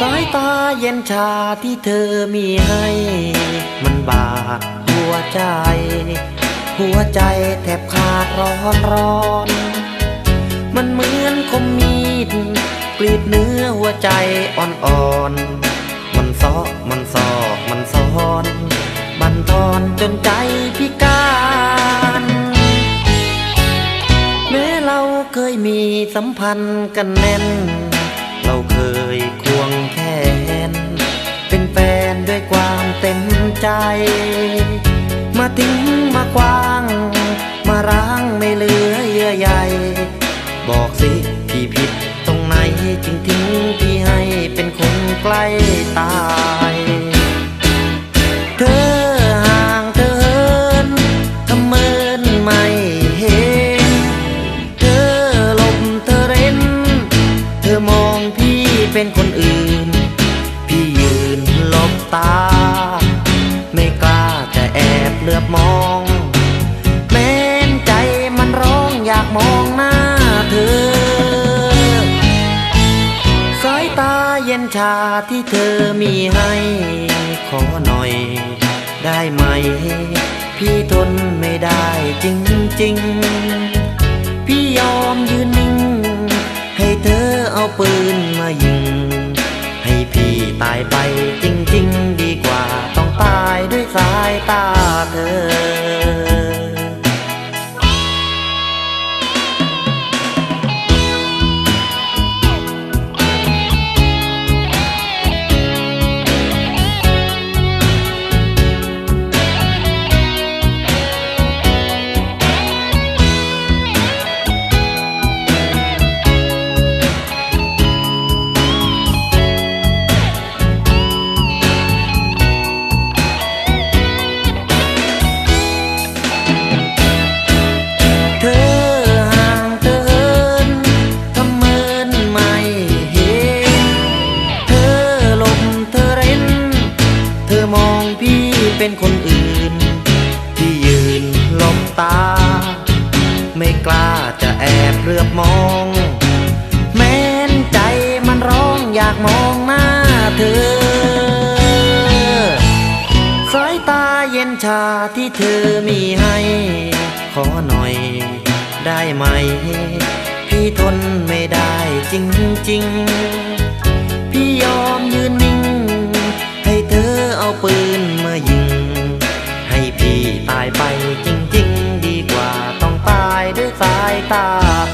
สายตาเย็นชาที่เธอมีให้ มันบาดหัวใจ หัวใจแทบขาดร้อนร้อน มันเหมือนคมมีด กรีดเนื้อหัวใจอ่อนๆ มันซอกมันซอกมันซ้อน บันทอนจนใจพิการ เราเคยมีสัมพันธ์กันแน่น เราเคยควงแขน เป็นแฟนด้วยความเต็มใจ มาทิ้งมากวาง มาร้างไม่เหลือเยื่อใยบอกสิพี่ผิดตรงไหนจึงทิ้งพี่ให้เป็นคนใกล้ตา มองหน้าเธอ สายตาเย็นชาที่เธอมีให้ ขอหน่อย ได้ไหม พี่ทนไม่ได้จริงๆพี่ยอมยืนนิ่ง ให้เธอเอาปืนมายิง ให้พี่ตายไปจริงๆดีกว่าต้อง เป็นคนอื่น ที่ยืนหลบตา ไม่กล้าจะแอบเรือบมอง แม้นใจมันร้องอยากมองหน้าเธอ สายตาเย็นชาที่เธอมีให้ ขอหน่อยได้ไหม พี่ทนไม่ได้จริงๆ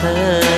ต